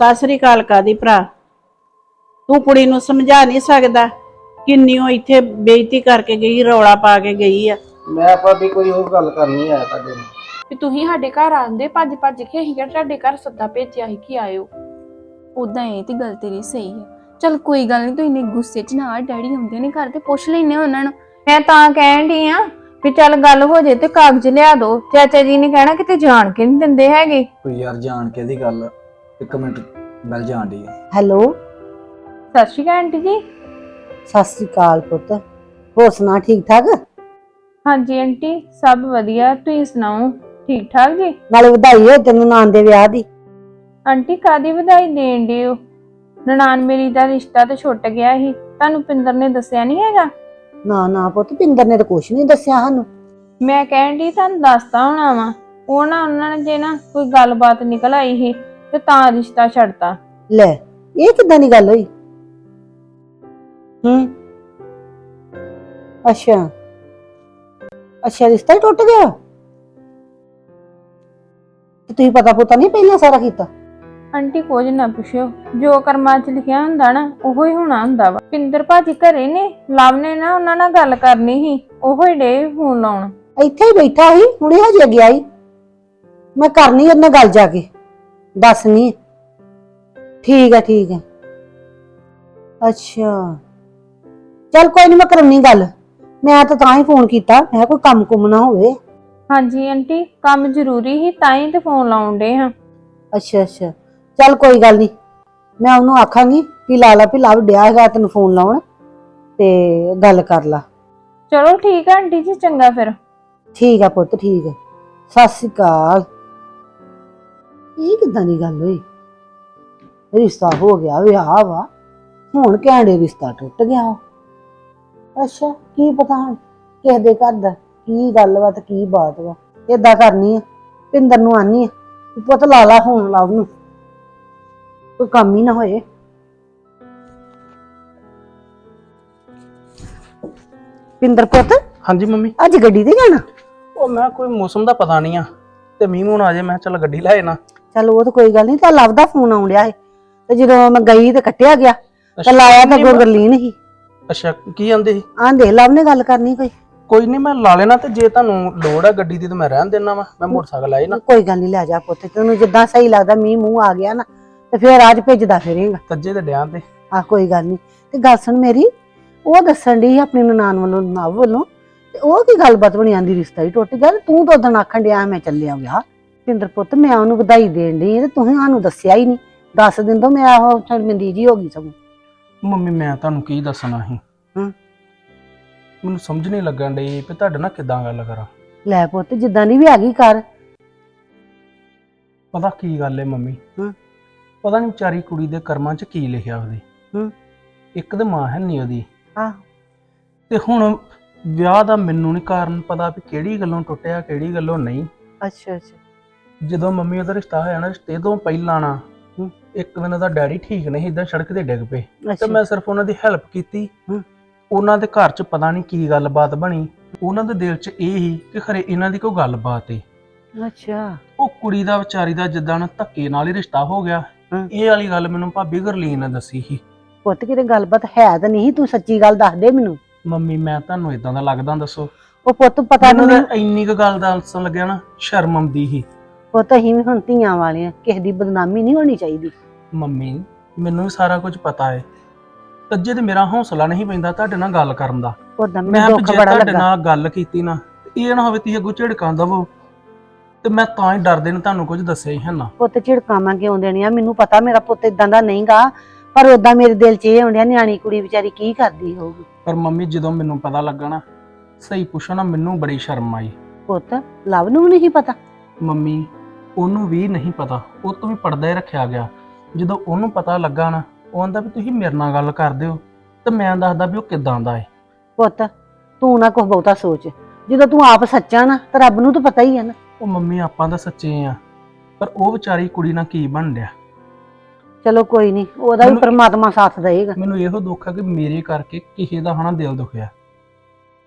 ਸਤਿ ਸ੍ਰੀ ਅਕਾਲ ਕਾਦੀ ਭਰਾ। ਤੂੰ ਕੁੜੀ ਨੂੰ ਸਮਝਾ ਨਹੀਂ ਸਕਦਾ ਕਿੰਨੀ ਉਹ ਇੱਥੇ ਬੇਇੱਜ਼ਤੀ ਕਰਕੇ ਗਈ ਰੌਲਾ ਪਾ ਕੇ ਗਈ ਆ। ਮੈਂ ਭਾਬੀ ਕੋਈ ਹੋਰ ਗੱਲ ਕਰਨੀ ਆਇਆ ਤੁਹਾਡੇ ਨਾਲ। ਵੀ ਤੁਸੀਂ ਸਾਡੇ ਘਰ ਆਂਦੇ ਭੱਜ ਭੱਜ ਕੇ ਅਸੀਂ ਕਿਹੜਾ ਤੁਹਾਡੇ ਘਰ ਸੱਦਾ ਭੇਜਿਆ ਸੀ ਕਿ ਆਇਓ। ਉਦਾਂ ਇਹ ਤੇ ਗੱਲ ਤੇਰੀ ਸਹੀ ਹੈ ਚਲ ਕੋਈ ਗੱਲ ਨਹੀਂ ਤੂੰ ਇੰਨੇ ਗੁੱਸੇ 'ਚ ਨਾ ਡੈਡੀ ਹੁੰਦੇ ਨੇ ਘਰ ਤੇ ਪੁੱਛ ਲੈਨੇ ਉਹਨਾਂ ਨੂੰ। ਮੈਂ ਤਾਂ ਕਹਿਣ ਡਈ ਆ ਵੀ ਚੱਲ ਗੱਲ ਹੋ ਜੇ ਤੇ ਕਾਗਜ਼ ਲਿਆ ਦੋ। ਚਾਚਾ ਜੀ ਨੇ ਕਹਿਣਾ ਕਿਤੇ ਜਾਣ ਕੇ ਨਹੀਂ ਦਿੰਦੇ ਹੈਗੇ। ਕੋਈ ਯਾਰ ਜਾਣ ਕੇ ਦੀ ਗੱਲ ਇੱਕ ਮਿੰਟ ਬੈਲ ਜਾਣ ਦੀ ਹੈ ਹੈਲੋ? ਸਤਿ ਸ਼੍ਰੀ ਅਕਾਲ ਆਂਟੀ ਜੀ। ਸਤਿ ਸ੍ਰੀ ਅਕਾਲ ਪੁੱਤ। ਹੋਰ ਸੁਣਾ ਠੀਕ ਠਾਕ? ਹਾਂਜੀ ਆਂਟੀ ਸਭ ਵਧੀਆ। ਤੁਸੀਂ ਸੁਣਾਓ ਠੀਕ ਠਾਕ ਜੀ? ਨਾਲੇ ਵਧਾਈ ਹੋ ਤੈਨੂੰ ਨਾਂ ਦੇ ਵਿਆਹ ਦੀ। ਆਂਟੀ ਕਾਦੀ ਵਧਾਈ ਦੇਣ ਦਿਓ ਨਨਾਣ ਮੇਰੀ ਦਾ ਰਿਸ਼ਤਾ ਤੇ ਛੁੱਟ ਗਿਆ ਸੀ। ਤੁਹਾਨੂੰ ਪਿੰਦਰ ਨੇ ਦੱਸਿਆ ਨਹੀਂ ਹੈਗਾ? ਨਾ ਨਾ ਪੁੱਤ ਪਿੰਦਰ ਨੇ ਤਾਂ ਕੁਛ ਨਹੀਂ ਦੱਸਿਆ ਸਾਨੂੰ। ਮੈਂ ਕਹਿਣ ਡਈ ਤੁਹਾਨੂੰ ਦੱਸਤਾ ਹੋਣਾ ਵਾ। ਉਹ ਨਾ ਉਹਨਾਂ ਨੇ ਜੇ ਨਾ ਕੋਈ ਗੱਲਬਾਤ ਨਿਕਲ ਆਈ ਸੀ ਤੇ ਤਾਂ ਰਿਸ਼ਤਾ ਛੱਡਤਾ। ਲੈ ਇਹ ਕਿੱਦਾਂ ਦੀ ਗੱਲ ਹੋਈ? ਹੂੰ? ਅੱਛਾ। ਅੱਛਾ ਰਿਸ਼ਤਾ ਹੀ ਟੁੱਟ ਗਿਆ? ਤੇ ਤੁਸੀਂ ਪਤਾ ਪੁੱਤਾ ਨਹੀਂ ਪਹਿਲਾਂ ਸਾਰਾ ਕੀਤਾ? ਆਂਟੀ ਕੁਝ ਨਾ ਪੁੱਛਿਓ। ਜੋ ਕਰਮਾਂ 'ਚ ਲਿਖਿਆ ਹੁੰਦਾ ਨਾ ਉਹੋ ਹੀ ਹੋਣਾ ਹੁੰਦਾ ਵਾ। ਪਿੰਦਰ ਭਾਜੀ ਘਰੇ ਨੇ ਲਵ ਨੇ ਨਾ ਉਹਨਾਂ ਨਾਲ ਗੱਲ ਕਰਨੀ ਸੀ ਉਹੋ ਹੀ ਡੇ ਫੋਨ ਲਾਉਣ। ਇੱਥੇ ਹੀ ਬੈਠਾ ਸੀ ਹੁਣੇ ਹਜੇ ਗਿਆ ਹੀ ਮੈਂ ਕਰਨੀ ਉਹਦੇ ਨਾਲ ਗੱਲ ਜਾ ਕੇ। ਦੱਸਣੀ ਠੀਕ ਹੈ ਠੀਕ ਹੈ ਅੱਛਾ। ਚੱਲ ਕੋਈ ਨਹੀਂ ਮੈਂ ਕਰਨੀ ਗੱਲ। ਮੈਂ ਤਾਂ ਤਾਂ ਹੀ ਫੋਨ ਕੀਤਾ ਮੈਂ ਕੋਈ ਕੰਮ ਕੁਮ ਨਾ ਹੋਵੇ। ਹਾਂਜੀ ਆਂਟੀ ਕੰਮ ਜ਼ਰੂਰੀ ਸੀ ਤਾਂ ਹੀ ਤੇ ਫੋਨ ਲਾਉਣ ਡੇ ਹਾਂ। ਅੱਛਾ ਅੱਛਾ। ਚੱਲ ਕੋਈ ਗੱਲ ਨਹੀਂ ਮੈਂ ਉਹਨੂੰ ਆਖਾਂਗੀ ਕਿ ਲਾਲਾ ਵੀ ਲਵ ਡਿਆ ਹੈਗਾ ਤੈਨੂੰ ਫੋਨ ਲਾਉਣ ਤੇ ਗੱਲ ਕਰ ਲਾ। ਚਲੋ ਠੀਕ ਆ ਆਂਟੀ ਜੀ ਚੰਗਾ ਫਿਰ। ਠੀਕ ਆ ਪੁੱਤ ਠੀਕ ਆ। ਸਤਿ ਸ਼੍ਰੀ ਅਕਾਲ। ਇਹ ਕਿਦਾਂ ਦੀ ਗੱਲ ਹੋਈ? ਰਿਸ਼ਤਾ ਹੋ ਗਿਆ ਵਿਆਹ ਵਾ। ਹੁਣ ਕਹਿੰਦੇ ਰਿਸ਼ਤਾ ਟੁੱਟ ਗਿਆ ਅੱਛਾ ਕੀ ਪਤਾ ਹੁਣ ਕਿਸੇ ਦੇ ਘਰ ਦਾ ਕੀ ਗੱਲ ਵਾ ਤੇ ਕੀ ਬਾਤ ਵਾ। ਏਦਾਂ ਕਰਨੀ ਆ ਪਿੰਦਰ ਨੂੰ ਆਨੀ ਆ ਵੀ ਪੁੱਤ ਲਾ ਲਾ ਫੋਨ ਲਾ ਉਹਨੂੰ। ਕੋਈ ਕੰਮ ਹੀ ਨਾ ਹੋਏ। ਪਿੰਦਰ ਪੁੱਤ ਹਾਂਜੀ ਮੰਮੀ। ਅੱਜ ਗੱਡੀ ਤੇ ਜਾਣਾ? ਉਹ ਮੈਂ ਕੋਈ ਮੌਸਮ ਦਾ ਪਤਾ ਨਹੀਂ ਆ ਤੇ ਮੀਂਹ ਮੂੰਹ ਆ ਜੇ ਮੈਂ ਕਿਹਾ ਚੱਲ ਗੱਡੀ ਲੈ ਜਾਣਾ ਚੱਲ ਉਹ ਤਾਂ ਕੋਈ ਗੱਲ ਨਹੀਂ ਤਾਂ ਲੱਭਦਾ ਫੋਨ ਆਉਣ ਡਿਆ ਸੀ। ਤੇ ਜਦੋਂ ਮੈਂ ਗਈ ਤੇ ਕੱਟਿਆ ਗਿਆ ਤੇ ਲਾਇਆ ਤਾਂ ਗੋਗਰਲੀਨ ਹੀ ਅੱਛਾ ਕੀ ਆਂਦੇ ਸੀ? ਆਂ ਦੇਖ ਲਵ ਨੇ ਗੱਲ ਕਰਨੀ ਕੋਈ? ਕੋਈ ਨਹੀਂ ਮੈਂ ਲਾ ਲੈਣਾ ਤੇ ਜੇ ਤੁਹਾਨੂੰ ਲੋੜ ਆ ਗੱਡੀ ਦੀ ਤਾਂ ਮੈਂ ਰਹਿਣ ਦੇਣਾ ਵਾ ਮੈਂ ਮੋਟਰਸਾਈਕਲ ਲਾਏ ਨਾ। ਕੋਈ ਗੱਲ ਨਹੀਂ ਲੈ ਜਾ ਪੁੱਤ ਤੈਨੂੰ ਜਿੱਦਾਂ ਸਹੀ ਲੱਗਦਾ ਮੀਂਹ ਮੂੰਹ ਆ ਗਿਆ ਨਾ ਤੇ ਫੇਰ ਅੱਜ ਭੇਜਦਾ ਫਿਰੇਗਾ। ਤੱਜੇ ਤੇ ਡਿਆਂ ਤੇ। ਆ ਕੋਈ ਗੱਲ ਨਹੀਂ ਤੇ ਗੱਲ ਸੁਣ ਮੇਰੀ ਉਹ ਦੱਸਣ ਦੀ ਆਪਣੀ ਨਨਾਣ ਵੱਲੋਂ ਨਵ ਵੱਲੋਂ ਤੇ ਉਹ ਕੀ ਗੱਲਬਾਤ ਬਣੀ ਆਂਦੀ ਰਿਸ਼ਤਾ ਹੀ ਟੁੱਟ ਗਿਆ ਤੇ ਤੂੰ ਤਾਂ ਉਦੋਂ ਆਖਣ ਡਿਆ ਮੈਂ ਚੱਲਿਆ ਵਿਆਹ ਪਿੰਦਰ ਪੁੱਤ ਮੈਂ ਉਹਨੂੰ ਵਧਾਈ ਦੇਣ ਦੀ ਤੇ ਤੂੰ ਸਾਨੂੰ ਦੱਸਿਆ ਹੀ ਨਹੀਂ। ਦੱਸ ਦਿੰਦੋ ਮੈਂ ਉਹ ਸ਼ਰਮਿੰਦੀ ਜੀ ਹੋ ਗਈ ਸਗੋਂ। ਮੰਮੀ ਮੈਂ ਤੁਹਾਨੂੰ ਕੀ ਦੱਸਣਾ ਸੀ। ਮੈਨੂੰ ਸਮਝ ਨਹੀਂ ਲੱਗਣ ਡਈ ਵੀ ਤੁਹਾਡੇ ਨਾਲ ਕਿੱਦਾਂ ਗੱਲ ਕਰਾਂ। ਲੈ ਪੁੱਤ ਜਿੱਦਾਂ ਦੀ ਵੀ ਆ ਗਈ ਕਰ। ਪਤਾ ਕੀ ਗੱਲ ਏ ਮੰਮੀ। ਪਤਾ ਨਹੀਂ ਵਿਚਾਰੀ ਕੁੜੀ ਦੇ ਕਰਮਾਂ 'ਚ ਕੀ ਲਿਖਿਆ ਉਹਦੇ। ਇੱਕ ਤੇ ਮਾਂ ਹੈ ਨਹੀਂ ਉਹਦੀ। ਆਹ। ਤੇ ਹੁਣ ਵਿਆਹ ਦਾ ਮੈਨੂੰ ਨਹੀਂ ਕਾਰਨ ਪਤਾ ਵੀ ਕਿਹੜੀ ਗੱਲੋਂ ਟੁੱਟਿਆ ਕਿਹੜੀ ਗੱਲੋਂ ਨਹੀਂ। ਅੱਛਾ ਅੱਛਾ। ਜਦੋਂ ਮੰਮੀ ਉਹਦਾ ਰਿਸ਼ਤਾ ਹੋਇਆ ਨਾ ਰਿਸ਼ਤੇ ਤੋਂ ਪਹਿਲਾਂ ਨਾ। ਇੱਕ ਦਿਨ ਉਹਦਾ ਡੈਡੀ ਠੀਕ ਨਹੀਂ ਇਦਾਂ ਸੜਕ ਤੇ ਡਿੱਗ ਪਏ। ਤੇ ਮੈਂ ਸਿਰਫ ਉਹਨਾਂ ਦੀ ਹੈਲਪ ਕੀਤੀ। ਉਹਨਾਂ ਦੇ ਘਰ 'ਚ ਪਤਾ ਨਹੀਂ ਕੀ ਗੱਲਬਾਤ ਬਣੀ। ਉਹਨਾਂ ਦੇ ਦਿਲ 'ਚ ਇਹ ਹੀ ਕਿ ਖਰੇ ਇਹਨਾਂ ਦੀ ਕੋਈ ਗੱਲਬਾਤ ਏ। ਅੱਛਾ। ਉਹ ਕੁੜੀ ਦਾ ਵਿਚਾਰੀ ਦਾ ਜਿੱਦਾਂ ਨਾ ਧੱਕੇ ਨਾਲ ਹੀ ਰਿਸ਼ਤਾ ਹੋ ਗਿਆ। ਇਹ ਵਾਲੀ ਗੱਲ ਮੈਨੂੰ ਭਾਬੀ ਗਰਲੀਨ ਨੇ ਦੱਸੀ ਸੀ। ਪੁੱਤ ਕਿਤੇ ਗੱਲਬਾਤ ਹੈ ਤਾਂ ਨਹੀਂ ਤੂੰ ਸੱਚੀ ਗੱਲ ਦੱਸ ਦੇ ਮੈਨੂੰ। ਮੰਮੀ ਮੈਂ ਤੁਹਾਨੂੰ ਇਦਾਂ ਦਾ ਲੱਗਦਾ ਦੱਸੋ। ਉਹ ਪੁੱਤ ਪਤਾ ਮੈਨੂੰ ਨਹੀਂ ਤਾਂ ਇੰਨੀ ਕੁ ਗੱਲ ਦਾ ਦੱਸਣ ਲੱਗਿਆ ਨਾ ਸ਼ਰਮ ਆਉਂਦੀ ਸੀ। ਪੁੱਤ ਅਸੀਂ ਵੀ ਹੁਣ ਧੀਆਂ ਵਾਲੇ ਆ ਕਿਸੇ ਦੀ ਬਦਨਾਮੀ ਨਹੀਂ ਹੋਣੀ ਚਾਹੀਦੀ। ਮੰਮੀ ਮੈਨੂੰ ਵੀ ਸਾਰਾ ਕੁਝ ਪਤਾ ਹੈ ਤੱਜੇ ਤੇ ਮੇਰਾ ਹੌਸਲਾ ਨਹੀਂ ਪੈਂਦਾ ਤੁਹਾਡੇ ਨਾਲ ਗੱਲ ਕਰਨ ਦਾ। ਮੈਂ ਮੈਨੂੰ ਦੁੱਖ ਜੇ ਬੜਾ ਤੁਹਾਡੇ ਲੱਗਾ। ਨਾਲ ਗੱਲ ਕੀਤੀ ਨਾ ਤੇ ਇਹ ਨਾ ਹੋਵੇ ਤੁਸੀਂ ਅੱਗੋਂ ਝਿੜਕਾਂ ਦਵੋ। ਤੇ ਮੈਂ ਤਾਂ ਹੀ ਡਰਦੇ ਨੇ ਤੁਹਾਨੂੰ ਕੁਝ ਦੱਸਿਆ ਹੀ ਹੈ ਨਾ। ਪੁੱਤ ਝਿੜਕਾਂ ਮੈਂ ਕਿਉਂ ਦੇਣੀਆਂ? ਮੈਨੂੰ ਪਤਾ ਮੇਰਾ ਪੁੱਤ ਇਦਾਂ ਦਾ ਨਹੀਂਗਾ ਪਰ ਉਦਾਂ ਮੇਰੇ ਦਿਲ 'ਚ ਇਹ ਹੁੰਦਿਆ ਨਿਆਣੀ ਕੁੜੀ ਵਿਚਾਰੀ ਕੀ ਕਰਦੀ ਹੋਊਗੀ। ਪਰ ਮੰਮੀ ਜਦੋਂ ਮੈਨੂੰ ਪਤਾ ਲੱਗਾ ਨਾ ਸਹੀ ਪੁੱਛੋ ਨਾ ਮੈਨੂੰ ਬੜੀ ਸ਼ਰਮ ਆਈ। ਪੁੱਤ ਲਵ ਨੂੰ ਵੀ ਨਹੀਂ ਪਤਾ। ਮੰਮੀ ਉਹਨੂੰ ਵੀ ਨਹੀਂ ਪਤਾ ਉਹ ਤੋਂ ਵੀ ਪਰਦਾ ਹੀ ਰੱਖਿਆ ਗਿਆ। ਜਦੋਂ ਉਹਨੂੰ ਪਤਾ ਲੱਗਾ ਨਾ ਉਹ ਆਂਦਾ ਵੀ ਤੁਸੀਂ ਮੇਰੇ ਨਾਲ ਗੱਲ ਕਰਦੇ ਹੋ ਤੇ ਮੈਂ ਦੱਸਦਾ ਵੀ ਉਹ ਕਿਦਾਂ ਦਾ ਹੈ ਪੁੱਤ ਤੂੰ ਨਾ ਕੁਛ ਬਹੁਤਾ ਸੋਚ। ਜਦੋਂ ਤੂੰ ਆਪ ਸੱਚਾ ਨਾ ਤਾਂ ਰੱਬ ਨੂੰ ਤਾਂ ਪਤਾ ਹੀ ਹੈ ਨਾ। ਉਹ ਮੰਮੀ ਆਪਾਂ ਤਾਂ ਸੱਚੇ ਆ ਪਰ ਉਹ ਵਿਚਾਰੀ ਕੁੜੀ ਨਾਲ ਕੀ ਬਣ ਰਿਹਾ ਚਲੋ ਕੋਈ ਨਹੀਂ ਉਹਦਾ ਵੀ ਮੈਨੂੰ- ਪ੍ਰਮਾਤਮਾ ਸਾਥ ਦੇਏਗਾ ਮੈਨੂੰ ਇਹੋ ਦੁੱਖ ਹੈ ਕਿ ਮੇਰੇ ਕਰਕੇ ਕਿਸੇ ਦਾ ਹਨਾ ਦਿਲ ਦੁਖਿਆ।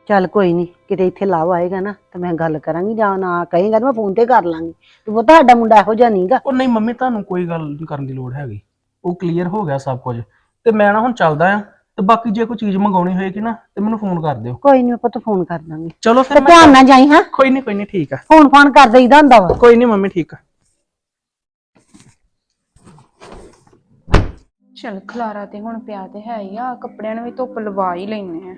ਚੱਲ ਕੋਈ ਨਹੀਂ ਕਿਤੇ ਇੱਥੇ ਲਾਭ ਆਏਗਾ ਨਾ ਤਾਂ ਮੈਂ ਗੱਲ ਕਰਾਂਗੀ ਜਾਂ ਨਾ ਕਹੇਗਾ ਤਾਂ ਮੈਂ ਫੋਨ ਤੇ ਕਰ ਲਾਂਗੀ। ਤੂੰ ਪਤਾ ਸਾਡਾ ਮੁੰਡਾ ਇਹੋ ਜਿਹਾ ਨਹੀਂਗਾ। ਉਹ ਨਹੀਂ ਮੰਮੀ ਤੁਹਾਨੂੰ ਕੋਈ ਗੱਲ ਨਹੀਂ ਕਰਨ ਦੀ ਲੋੜ ਹੈਗੀ। ਉਹ ਕਲੀਅਰ ਹੋ ਗਿਆ ਸਭ ਕੁਝ। ਤੇ ਮੈਂ ਨਾ ਹੁਣ ਚੱਲਦਾ ਆ ਤੇ ਬਾਕੀ ਜੇ ਕੋਈ ਚੀਜ਼ ਮੰਗਾਉਣੀ ਹੋਏਗੀ ਨਾ ਤੇ ਮੈਨੂੰ ਫੋਨ ਕਰ ਦਿਓ। ਕੋਈ ਨਹੀਂ ਆਪਾਂ ਤਾਂ ਫੋਨ ਕਰ ਦਾਂਗੇ। ਚਲੋ ਤੇ ਫਿਰ ਮੈਂ ਧਿਆਨ ਨਾਲ ਜਾਈ ਹਾਂ? ਕੋਈ ਨਹੀਂ ਕੋਈ ਨਹੀਂ ਠੀਕ ਆ। ਫੋਨ ਫਾਨ ਕਰ ਦੇਈਦਾ ਹੁੰਦਾ ਵਾ। ਕੋਈ ਨਹੀਂ ਮੰਮੀ ਠੀਕ ਆ। ਚਲ ਖਲਾਰਾ ਤੇ ਹੁਣ ਪਿਆ ਤੇ ਹੈ ਹੀ ਆ ਕੱਪੜਿਆਂ ਨੂੰ ਵੀ ਧੁੱਪ ਲਵਾ ਹੀ ਲੈਨੇ ਆ।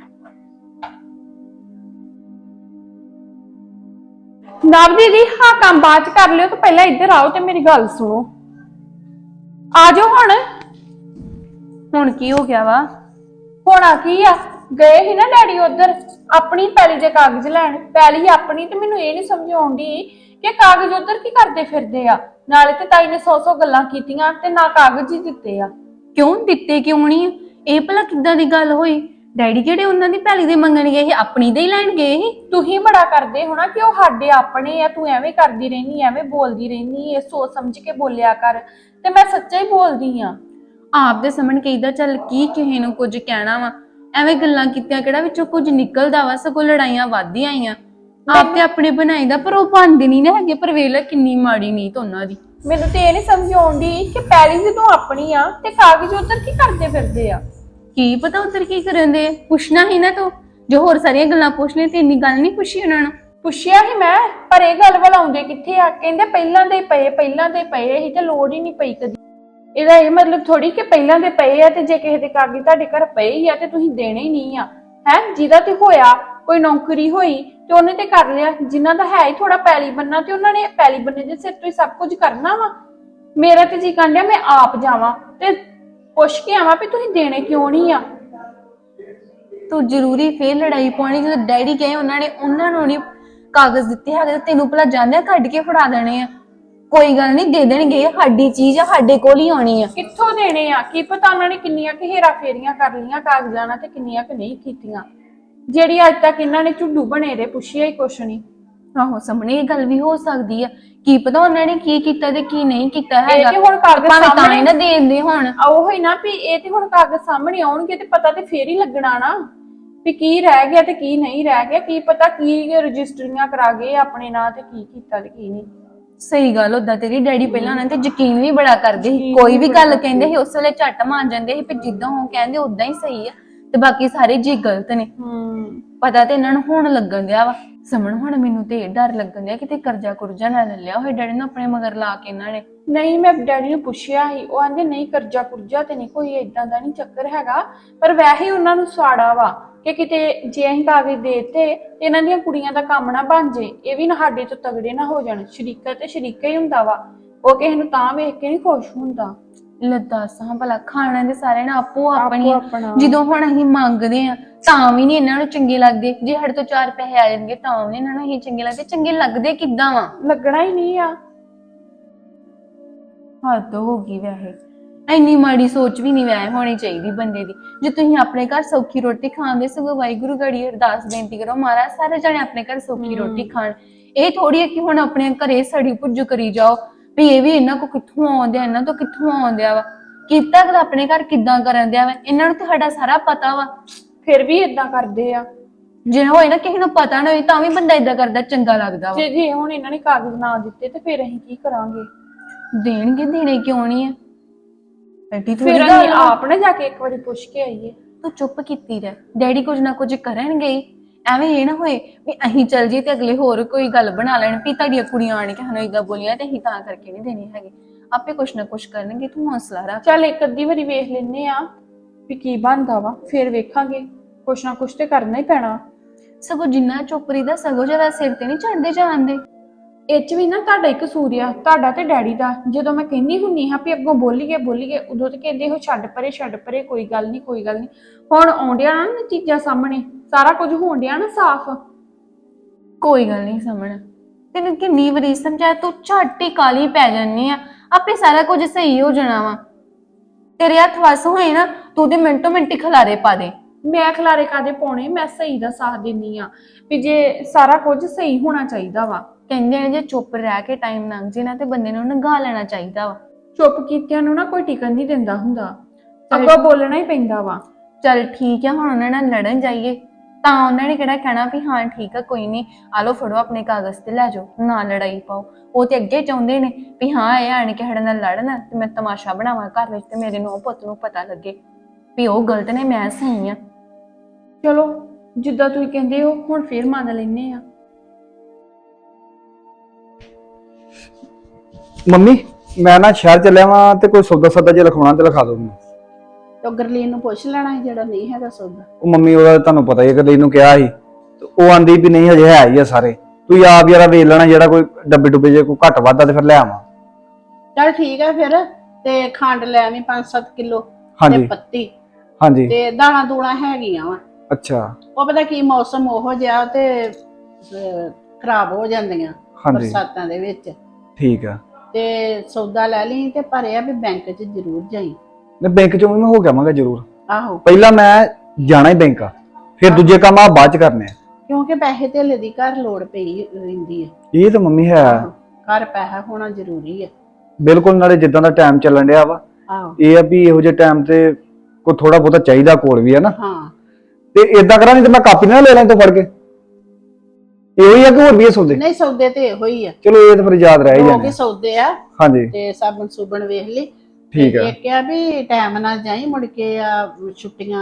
ਨਵ ਦੀਦੀ ਹਾਂ, ਕੰਮ ਬਾਅਦ ਚ ਕਰ ਲਿਓ ਤੇ ਪਹਿਲਾਂ ਇੱਧਰ ਆਓ ਤੇ ਮੇਰੀ ਗੱਲ ਸੁਣੋ। ਆ ਜਾਓ ਹੁਣ। ਹੁਣ ਕੀ ਹੋ ਗਿਆ ਵਾ? ਹੋਣਾ ਕੀ ਆ? ਗਏ ਸੀ ਨਾ ਡੈਡੀ ਉਧਰ, ਆਪਣੀ ਪੈਲੀ ਦੇ ਕਾਗਜ਼ ਲੈਣ। ਪੈਲੀ ਆਪਣੀ ਤੇ ਮੈਨੂੰ ਇਹ ਨਹੀਂ ਸਮਝ ਆਉਂਦੀ ਕਿ ਕਾਗਜ਼ ਉਧਰ ਕੀ ਕਰਦੇ ਫਿਰਦੇ ਆ। ਨਾਲੇ ਤੇ ਤਾਈ ਨੇ ਸੌ ਸੌ ਗੱਲਾਂ ਕੀਤੀਆਂ ਤੇ ਨਾ ਕਾਗਜ਼ ਹੀ ਦਿੱਤੇ ਆ। ਕਿਉਂ ਦਿੱਤੇ ਕਿਉਂ ਨਹੀਂ ਇਹ ਭਲਾ ਕਿੱਦਾਂ ਦੀ ਗੱਲ ਹੋਈ? ਡੈਡੀ ਕਿਹੜੇ ਉਹਨਾਂ ਦੀ ਪੈਲੀ ਦੇ ਮੰਗਣ ਗਏ ਸੀ, ਆਪਣੀ ਦੇ ਹੀ ਲੈਣ ਗਏ ਸੀ? ਤੁਸੀਂ ਬੜਾ ਕਰਦੇ ਹੋਣਾ ਕਿ ਉਹ ਸਾਡੇ ਆਪਣੇ ਆ, ਤੂੰ ਐਵੇਂ ਕਰਦੀ ਰਹਿਨੀ, ਐਵੇਂ ਬੋਲਦੀ ਰਹਿਨੀ ਇਹ ਸੋਚ ਸਮਝ ਕੇ ਬੋਲਿਆ ਕਰ। ਤੇ ਮੈਂ ਸੱਚਾ ਹੀ ਬੋਲਦੀ ਆ ਆਪ ਦੇ ਸਾਹਮਣੇ ਕਹੀਦਾ ਚੱਲ ਕੀ ਕਿਸੇ ਨੂੰ ਕੁਝ ਕਹਿਣਾ ਵਾ? ਐਵੇਂ ਗੱਲਾਂ ਕੀਤੀਆਂ ਕਿਹੜਾ ਵਿੱਚੋਂ ਕੁਝ ਨਿਕਲਦਾ ਵਾ, ਸਗੋਂ ਲੜਾਈਆਂ ਵੱਧਦੀਆਂ ਆਈਆਂ। ਆਪ ਤੇ ਆਪਣੇ ਬਣਾਈ ਦਾ, ਪਰ ਉਹ ਪਾਉਂਦੇ ਨਹੀਂ ਨਾ ਹੈਗੇ, ਪਰ ਵੇਲਾ ਕਿੰਨੀ ਮਾੜੀ ਨੀਤ ਉਹਨਾਂ ਦੀ। ਮੈਨੂੰ ਤੇ ਇਹ ਨਹੀਂ ਸਮਝ ਆਉਂਦੀ ਕਿ ਪੈਲੀ ਜਦੋਂ ਆਪਣੀ ਆ, ਤੇ ਕਾਗਜ਼ ਉਧਰ ਕੀ ਕਰਦੇ ਫਿਰਦੇ ਆ? ਕੀ ਪਤਾ ਉਧਰ ਕੀ ਕਰਦੇ ਪੁੱਛਣਾ ਹੀ ਨਾ ਤੂੰ। ਜੋ ਹੋਰ ਸਾਰੀਆਂ ਗੱਲਾਂ ਪੁੱਛ ਲਈ ਤੇ ਇੰਨੀ ਗੱਲ ਨਹੀਂ ਪੁੱਛੀ ਉਹਨਾਂ ਨੂੰ। ਪੁੱਛਿਆ ਹੀ ਮੈਂ, ਪਰ ਇਹ ਗੱਲ ਵਲਾਉਂਦੇ ਕਿੱਥੇ ਆ? ਕਹਿੰਦੇ ਪਹਿਲਾਂ ਦੇ ਪਏ, ਪਹਿਲਾਂ ਦੇ ਪਏ ਹੀ ਤੇ ਲੋੜ ਹੀ ਨਹੀਂ ਪਈ ਕਦੀ। ਇਹਦਾ ਇਹ ਮਤਲਬ ਥੋੜੀ ਕਿ ਪਹਿਲਾਂ ਦੇ ਪਏ ਆ ਤੇ ਜੇ ਕਿਸੇ ਦੇ ਕਾਗਜ਼ ਤੁਹਾਡੇ ਘਰ ਪਏ ਹੀ ਆ ਤੇ ਤੁਸੀਂ ਦੇਣੇ ਹੀ ਨਹੀਂ ਆ। ਹੈ, ਜਿਹਦਾ ਤੇ ਹੋਇਆ, ਕੋਈ ਨੌਕਰੀ ਹੋਈ ਤੇ ਉਹਨੇ ਤੇ ਕਰ ਲਿਆ। ਜਿਨ੍ਹਾਂ ਦਾ ਹੈ ਹੀ ਥੋੜਾ ਪੈਲੀ ਬੰਨਾ ਤੇ ਉਹਨਾਂ ਨੇ ਪੈਲੀ ਬੰਨੇ ਦੇ ਸਿਰ ਤੋਂ ਹੀ ਸਭ ਕੁਝ ਕਰਨਾ ਵਾ। ਮੇਰਾ ਤੇ ਜੀ ਕਾਂਡਿਆ ਮੈਂ ਆਪ ਜਾਵਾਂ ਤੇ ਪੁੱਛ ਕੇ ਆਵਾਂ ਵੀ ਤੁਸੀਂ ਦੇਣੇ ਕਿਉਂ ਨਹੀਂ ਆ? ਤੂੰ ਜ਼ਰੂਰੀ ਫੇਰ ਲੜਾਈ ਪਾਉਣੀ ਜਦੋਂ ਡੈਡੀ ਕਹੇ ਉਹਨਾਂ ਨੇ ਉਹਨਾਂ ਨੂੰ ਨਹੀਂ ਕਾਗਜ਼ ਦਿੱਤੇ ਹੈਗੇ ਤੇ ਤੈਨੂੰ ਭਲਾ ਜਾਂਦਿਆਂ ਕੱਢ ਕੇ ਫੜਾ ਦੇਣੇ ਆ। ਕੋਈ ਗੱਲ ਨਹੀਂ ਦੇ ਦੇਣਗੇ ਸਾਡੀ ਚੀਜ਼ ਆ ਸਾਡੇ ਕੋਲ ਹੀ ਆਉਣੀ ਆ। ਕਿੱਥੋਂ ਦੇਣੇ ਆ? ਕੀ ਪਤਾ ਉਹਨਾਂ ਨੇ ਕਿੰਨੀਆਂ ਕਿ ਹੇਰਾ ਫੇਰੀਆਂ ਕਰ ਲਈਆਂ ਕਾਗਜ਼ਾਂ ਨਾਲ ਤੇ ਕਿੰਨੀਆਂ ਕਿ ਨਹੀਂ ਕੀਤੀਆਂ। ਜਿਹੜੀ ਅੱਜ ਤੱਕ ਇਹਨਾਂ ਨੇ ਝੁੱਡੂ ਬਣੇ ਦੇ ਪੁੱਛਿਆ ਹੀ ਕੁਛ ਨਹੀਂ। ਆਹੋ ਸਾਹਮਣੇ ਇਹ ਗੱਲ ਵੀ ਹੋ ਸਕਦੀ ਆ। ਕੀ ਪਤਾ ਉਹਨਾਂ ਨੇ ਕੀ ਕੀਤਾ ਤੇ ਕੀ ਨਹੀਂ ਕੀਤਾ ਹੈਗਾ ਤੇ ਹੁਣ ਕਾਗਜ਼ ਭਾਵੇਂ ਤਾਂ ਹੀ ਸਾਹਮਣੇ ਨਾ ਦਿੰਦੇ ਹੁਣ। ਆ ਉਹ ਹੀ ਨਾ ਵੀ ਇਹ ਤੇ ਹੁਣ ਕਾਗਜ਼ ਸਾਹਮਣੇ ਆਉਣਗੇ ਤੇ ਪਤਾ ਤੇ ਫੇਰ ਹੀ ਲੱਗਣਾ ਨਾ। ਵੀ ਕੀ ਰਹਿ ਗਿਆ ਤੇ ਕੀ ਨਹੀਂ ਰਹਿ ਗਿਆ ਕੀ ਪਤਾ ਕੀ ਰਜਿਸਟਰੀਆਂ ਕਰਾ ਗਏ ਆਪਣੇ ਨਾਂ ਤੇ ਕੀ ਕੀਤਾ ਤੇ ਕੀ ਨਹੀਂ। ਸਹੀ ਗੱਲ ਓਦਾਂ ਤੇਰੀ ਡੈਡੀ ਪਹਿਲਾਂ ਉਹਨਾਂ ਤੇ ਯਕੀਨ ਵੀ ਬੜਾ ਕਰਦੇ ਸੀ। ਕੋਈ ਵੀ ਗੱਲ ਕਹਿੰਦੇ ਸੀ। ਉਸ ਵੇਲੇ ਝੱਟ ਮੰਨ ਜਾਂਦੇ ਸੀ ਵੀ ਜਿੱਦਾਂ ਉਹ ਕਹਿੰਦੇ ਉਦਾਂ ਹੀ ਸਹੀ ਆ। ਤੇ ਬਾਕੀ ਸਾਰੇ ਜੀ ਗਲਤ ਨੇ। ਹੂੰ। ਪਤਾ ਤੇ ਇਹਨਾਂ ਨੂੰ ਹੁਣ ਲੱਗਣ ਦਿਆ ਵਾ। ਸਮਣ ਹੁਣ ਮੈਨੂੰ ਤੇ ਇਹ ਡਰ ਲੱਗਣ ਦਿਆ ਕਿਤੇ ਕਰਜ਼ਾ ਕੁਰਜ਼ਾ ਨਾ ਲੈ ਲਿਆ ਹੋਏ ਡੈਡੀ ਨੂੰ ਆਪਣੇ ਮਗਰ ਲਾ ਕੇ ਇਹਨਾਂ ਨੇ। ਨਹੀਂ ਮੈਂ ਡੈਡੀ ਨੂੰ ਪੁੱਛਿਆ ਸੀ। ਉਹ ਆਂਦੇ ਨਹੀਂ ਕਰਜ਼ਾ ਕੁਰਜ਼ਾ ਤੇ ਨਹੀਂ ਕੋਈ ਇਦਾਂ ਦਾ ਨਹੀਂ ਚੱਕਰ ਹੈਗਾ। ਪਰ ਵੈਸੇ ਹੀ ਉਹਨਾਂ ਨੂੰ ਸਾੜਾ ਵਾ ਕਿ ਕਿਤੇ ਜੇ ਅਸੀਂ ਕਾਗਜ਼ ਦੇਤੇ ਤੇ ਇਹਨਾਂ ਦੀਆਂ ਕੁੜੀਆਂ ਦਾ ਕੰਮ ਨਾ ਬਣ ਜੇ। ਇਹ ਵੀ ਨਾ ਸਾਡੇ ਤੋਂ ਤਗੜੇ ਨਾ ਹੋ ਜਾਣ। ਸ਼ਰੀਕਾ ਤੇ ਸ਼ਰੀਕਾ ਹੀ ਹੁੰਦਾ ਵਾ। ਉਹ ਕਿਸੇ ਨੂੰ ਤਾਂ ਵੇਖ ਕੇ ਨਹੀਂ ਖੁਸ਼ ਹੁੰਦਾ। ਲੱਦਾ ਸਾਂ ਭਲਾ ਖਾਣਾ ਦੇ ਸਾਰੇ ਨਾ ਆਪੋ ਆਪਣੀ ਆਪਣਾ। ਜਦੋਂ ਹੁਣ ਅਸੀਂ ਮੰਗਦੇ ਆ ਤਾਂ ਵੀ ਨਹੀਂ ਇਹਨਾਂ ਨੂੰ ਚੰਗੇ ਲੱਗਦੇ। ਜੇ ਸਾਡੇ ਤੋਂ ਚਾਰ ਪੈਸੇ ਆ ਜਾਣਗੇ ਤਾਂ ਵੀ ਨੀ ਇਹਨਾਂ ਨੂੰ ਅਸੀਂ ਚੰਗੇ ਲੱਗਦੇ। ਚੰਗੇ ਲੱਗਦੇ ਕਿੱਦਾਂ ਵਾ? ਲੱਗਣਾ ਹੀ ਨਹੀਂ ਆ। ਹੱਦ ਹੋ ਗਈ ਵੈਸੇ। ਇੰਨੀ ਮਾੜੀ ਸੋਚ ਵੀ ਨਹੀਂ ਵੈ ਹੋਣੀ ਚਾਹੀਦੀ ਬੰਦੇ ਦੀ। ਜੇ ਤੁਸੀਂ ਆਪਣੇ ਘਰ ਸੌਖੀ ਰੋਟੀ ਖਾਂਦੇ ਸਗੋਂ ਵਾਹਿਗੁਰੂ ਗੜੀ ਅਰਦਾਸ ਬੇਨਤੀ ਕਰੋ ਮਹਾਰਾਜ ਸਾਰੇ ਜਣੇ ਆਪਣੇ ਘਰ ਸੌਖੀ ਰੋਟੀ ਖਾਣ। ਇਹ ਥੋੜੀ ਹੈ ਕਿ ਹੁਣ ਆਪਣੇ ਘਰੇ ਸੜੀ ਪੁੱਜ ਕਰੀ ਜਾਓ। ਵੀ ਇਹ ਵੀ ਇਹਨਾਂ ਕੋ ਕਿੱਥੋਂ ਆਉਂਦੇ ਆ ਇਹਨਾਂ ਤੋਂ ਕਿੱਥੋਂ ਆਉਂਦੇ ਆ ਵਾ? ਕੀਤਾ ਕਿ ਆਪਣੇ ਘਰ ਕਿੱਦਾਂ ਕਰਨ ਦਿਆ ਵਾ? ਇਹਨਾਂ ਨੂੰ ਤਾਂ ਸਾਡਾ ਸਾਰਾ ਪਤਾ ਵਾ। ਫਿਰ ਵੀ ਇਦਾਂ ਕਰਦੇ ਆ। ਜੇ ਹੋਏ ਨਾ ਕਿਸੇ ਨੂੰ ਪਤਾ ਨਾ ਹੋਏ ਤਾਂ ਵੀ ਬੰਦਾ ਇਦਾਂ ਕਰਦਾ ਚੰਗਾ ਲੱਗਦਾ ਵਾ। ਜੇ ਜੇ ਹੁਣ ਇਹਨਾਂ ਨੇ ਕਾਗਜ਼ ਨਾ ਦਿੱਤੇ ਤੇ ਫਿਰ ਅਸੀਂ ਕੀ ਕਰਾਂਗੇ? ਦੇਣਗੇ ਦੇਣੇ ਕਿਉਂ ਨਹੀਂ ਆ? ਐਡੀ ਥੋੜੀ ਫਿਰ ਗੱਲ ਅਸੀਂ ਆ। ਆਪ ਨਾ ਜਾ ਕੇ ਇੱਕ ਵਾਰੀ ਪੁੱਛ ਕੇ ਆਈਏ। ਤੂੰ ਚੁੱਪ ਕੀਤੀ ਰਹਿ। ਡੈਡੀ ਕੁਝ ਨਾ ਕੁਝ ਕਰਨਗੇ ਹੀ। ਐਵੇਂ ਇਹ ਨਾ ਹੋਏ ਵੀ ਅਸੀਂ ਚੱਲ ਜੀ ਤੇ ਅਗਲੇ ਹੋਰ ਕੋਈ ਗੱਲ ਬਣਾ ਲੈਣ ਵੀ ਤੁਹਾਡੀਆਂ ਕੁੜੀਆਂ ਆਣ ਕੇ ਸਾਨੂੰ ਇਦਾਂ ਬੋਲੀਆਂ ਤੇ ਅਸੀਂ ਤਾਂ ਕਰਕੇ ਨਹੀਂ ਦੇਣੀ ਹੈਗੇ। ਆਪੇ ਕੁਝ ਨਾ ਕੁਝ ਕਰਨਗੇ ਤੂੰ ਹੌਸਲਾ ਰੱਖ। ਚੱਲ ਇੱਕ ਅੱਧੀ ਵਾਰੀ ਵੇਖ ਲੈਨੇ ਆ ਵੀ ਕੀ ਬਣਦਾ ਵਾ ਫਿਰ ਵੇਖਾਂਗੇ। ਕੁਛ ਨਾ ਕੁਛ ਤੇ ਕਰਨਾ ਹੀ ਪੈਣਾ। ਸਗੋਂ ਜਿੰਨਾ ਚੁੱਪਰੀ ਦਾ ਸਗੋਂ ਜ਼ਿਆਦਾ ਸਿਰ ਤੇ ਨਹੀਂ ਚੜਦੇ ਜਾਂਦੇ ਇਹ ਚ ਵੀ ਨਾ ਤੁਹਾਡਾ ਇੱਕ ਕਸੂਰ ਆ ਤੁਹਾਡਾ ਤੇ ਡੈਡੀ ਦਾ। ਜਦੋਂ ਮੈਂ ਕਹਿੰਦੀ ਹੁੰਨੀ ਹਾਂ ਵੀ ਅੱਗੋਂ ਬੋਲੀਏ ਬੋਲੀਏ ਉਦੋਂ ਤੇ ਕਹਿੰਦੇ ਹੋ ਛੱਡ ਪਰੇ ਛੱਡ ਪਰੇ ਕੋਈ ਗੱਲ ਨਹੀਂ ਕੋਈ ਗੱਲ ਨਹੀਂ। ਹੁਣ ਆਉਂਦਿਆਂ ਨਾ ਚੀਜ਼ਾਂ ਸਾਹਮਣੇ ਸਾਰਾ ਕੁਝ ਹੋਣ ਡਿਆ ਨਾ ਸਾਫ਼? ਕੋਈ ਗੱਲ ਨਹੀਂ ਸਮਝ ਤੈਨੂੰ ਕਿੰਨੀ ਵਾਰੀ ਸਮਝਾਇਆ ਤੂੰ ਝੱਟ ਹੀ ਕਾਲੀ ਪੈ ਜਾਨੀ ਆ। ਆਪੇ ਸਾਰਾ ਕੁਝ ਸਹੀ ਹੋ ਜਾਣਾ ਵਾ। ਤੇਰੇ ਹੱਥ ਵਸ ਹੋਏ ਨਾ ਤੂੰ ਤੇ ਮਿੰਟੋ ਮਿੰਟ ਖਲਾਰੇ ਪਾ ਦੇ। ਮੈਂ ਖਲਾਰੇ ਕਾਦੇ ਪਾਉਣੇ? ਮੈਂ ਸਹੀ ਦਾ ਸਾਥ ਦਿੰਨੀ ਆ ਵੀ ਜੇ ਸਾਰਾ ਕੁਝ ਸਹੀ ਹੋਣਾ ਚਾਹੀਦਾ ਵਾ। ਕਹਿੰਦੇ ਨੇ ਜੇ ਚੁੱਪ ਰਹਿ ਕੇ ਟਾਈਮ ਲੰਘ ਜੇ ਨਾ ਤੇ ਬੰਦੇ ਨੂੰ ਨਗਾ ਲੈਣਾ ਚਾਹੀਦਾ ਵਾ। ਚੁੱਪ ਕੀਤਿਆਂ ਨੂੰ ਨਾ ਕੋਈ ਟਿਕਣ ਨਹੀਂ ਦਿੰਦਾ ਹੁੰਦਾ। ਅੱਗੋਂ ਬੋਲਣਾ ਹੀ ਪੈਂਦਾ ਵਾ। ਚੱਲ ਠੀਕ ਆ ਹੁਣ ਉਹਨਾਂ ਨਾਲ ਲੜਨ ਜਾਈਏ। ਤਾਂ ਉਹਨਾਂ ਨੇ ਕਿਹੜਾ ਕਹਿਣਾ ਵੀ ਹਾਂ, ਠੀਕ ਆ, ਕੋਈ ਨਹੀਂ ਆ ਲਓ ਫੜੋ ਆਪਣੇ ਕਾਗਜ਼ ਤੇ ਲੈ ਜਾਓ ਨਾ ਲੜਾਈ ਪਾਓ। ਉਹ ਤੇ ਅੱਗੇ ਚਾਹੁੰਦੇ ਨੇ ਵੀ ਹਾਂ, ਇਹ ਆਣ ਕੇ ਸਾਡੇ ਨਾਲ ਲੜਨ, ਤੇ ਮੈਂ ਤਮਾਸ਼ਾ ਬਣਾਵਾਂ ਘਰ ਵਿੱਚ ਤੇ ਮੇਰੇ ਨੂੰ ਪੁੱਤ ਨੂੰ ਪਤਾ ਲੱਗੇ ਵੀ ਉਹ ਗਲਤ ਨੇ, ਮੈਂ ਸਹੀ ਆ। ਚਲੋ, ਜਿੱਦਾਂ ਤੁਸੀਂ ਕਹਿੰਦੇ ਹੋ, ਹੁਣ ਫੇਰ ਮੰਨ ਲੈਨੇ ਆ। ਮੰਮੀ, ਮੈਂ ਨਾ ਸ਼ਹਿਰ ਚੱਲਿਆ ਵਾਂ ਤੇ ਕੋਈ ਸੌਦਾ ਸੌਦਾ ਜੇ ਲਿਖਾਉਣਾ ਤੇ ਲਿਖਾ ਦਿਓ ਮੈਨੂੰ। ਤੋ ਗਰਲੀਨ ਨੂੰ ਪੁੱਛ ਲੈਣਾ ਸੀ ਜਿਹੜਾ ਨਹੀਂ ਹੈਗਾ ਸੌਦਾ। ਉਹ ਮੰਮੀ ਉਹਦਾ ਤੁਹਾਨੂੰ ਪਤਾ ਹੀ ਹੈ ਕਿ ਇਹਨੂੰ ਕਿਹਾ ਸੀ। ਤੇ ਉਹ ਆਂਦੀ ਵੀ ਨਹੀਂ ਹਜੇ ਹੈ ਹੀ ਆ ਸਾਰੇ। ਤੂੰ ਆਪ ਯਾਰਾ ਵੇਚ ਲੈਣਾ ਜਿਹੜਾ ਕੋਈ ਡੱਬੇ ਡੁੱਬੇ ਜੇ ਕੋਈ ਘੱਟ ਵਾਧਾ ਤੇ ਫਿਰ ਲੈ ਆਵਾਂ। ਚਲ ਠੀਕ ਆ ਫਿਰ ਤੇ ਖੰਡ ਲੈ ਆਵੀਂ 5-7 ਕਿਲੋ ਤੇ ਹਾਂਜੀ। ਪੱਤੀ। ਹਾਂਜੀ। ਤੇ ਦਾਣਾ ਦੂਣਾ ਹੈਗੀਆਂ ਵਾ। ਅੱਛਾ। ਉਹ ਪਤਾ ਕੀ ਮੌਸਮ ਉਹੋ ਜਿਹਾ ਤੇ ਅਹ, ਖਰਾਬ ਹੋ ਜਾਂਦੀਆਂ ਹਾਂਜੀ। ਬਰਸਾਤਾਂ ਦੇ ਵਿੱਚ। ਠੀਕ ਆ। ਤੇ ਸੌਦਾ ਲੈ ਲਈ ਤੇ ਪਰ ਇਹ ਆ ਵੀ ਬੈਂਕ 'ਚ ਜ਼ਰੂਰ ਜਾਈ। ਮੈਂ ਬੈਂਕ ਚੋਂ ਵੀ ਮੈਂ ਹੋ ਕੇ ਆਵਾਂਗਾ ਜ਼ਰੂਰ। ਆਹੋ। ਪਹਿਲਾਂ ਮੈਂ ਜਾਣਾ ਹੀ ਬੈਂਕ ਆ ਫਿਰ ਦੂਜੇ ਕੰਮ ਆ ਬਾਅਦ ਚ ਕਰਨੇ ਆ। ਕਿਉਂਕਿ ਪੈਸੇ ਧੇਲੇ ਦੀ ਘਰ ਲੋੜ ਪਈ ਰਹਿੰਦੀ ਹੈ ਇਹ ਤਾਂ ਮੰਮੀ ਹੈ। ਘਰ ਪੈਸਾ ਹੋਣਾ ਜ਼ਰੂਰੀ ਹੈ ਬਿਲਕੁਲ ਨਾਲੇ ਜਿੱਦਾਂ ਦਾ ਟਾਈਮ ਚੱਲਣ ਡਿਆ ਵਾ ਆਹੋ। ਇਹ ਆ ਵੀ ਇਹੋ ਜਿਹੇ ਟਾਈਮ ਤੇ ਕੋਈ ਥੋੜਾ ਬਹੁਤਾ ਚਾਹੀਦਾ ਕੋਲ ਵੀ ਹੈ ਨਾ? ਹਾਂ। ਤੇ ਇਦਾਂ ਕਰਾਂ ਨਹੀਂ ਤੇ ਮੈਂ ਕਾਪੀ ਨਾ ਲੈ ਲਾਂ ਤੋਂ ਫੜ ਕੇ। ਇਹੋ ਹੀ ਆ ਕਿ ਹੋਰ ਵੀ ਇਹ ਸੌਦੇ? ਨਹੀਂ ਸੌਦੇ ਤੇ ਇਹੋ ਹੀ ਆ। ਚਲੋ ਇਹ ਤਾਂ ਫਿਰ ਯਾਦ ਰਹਿ ਹੀ ਹੋ ਜਾਣੇ ਕੇ ਸੌਦੇ ਆ ਹਾਂਜੀ। ਤੇ ਸਾਬਣ ਸੁਬਣ ਵੇਖ ਲਈ। ਠੀਕ ਆ। ਇੱਕ ਆ ਵੀ ਟਾਈਮ ਨਾਲ ਜਾਈ ਮੁੜ ਕੇ ਆ ਛੁੱਟੀਆਂ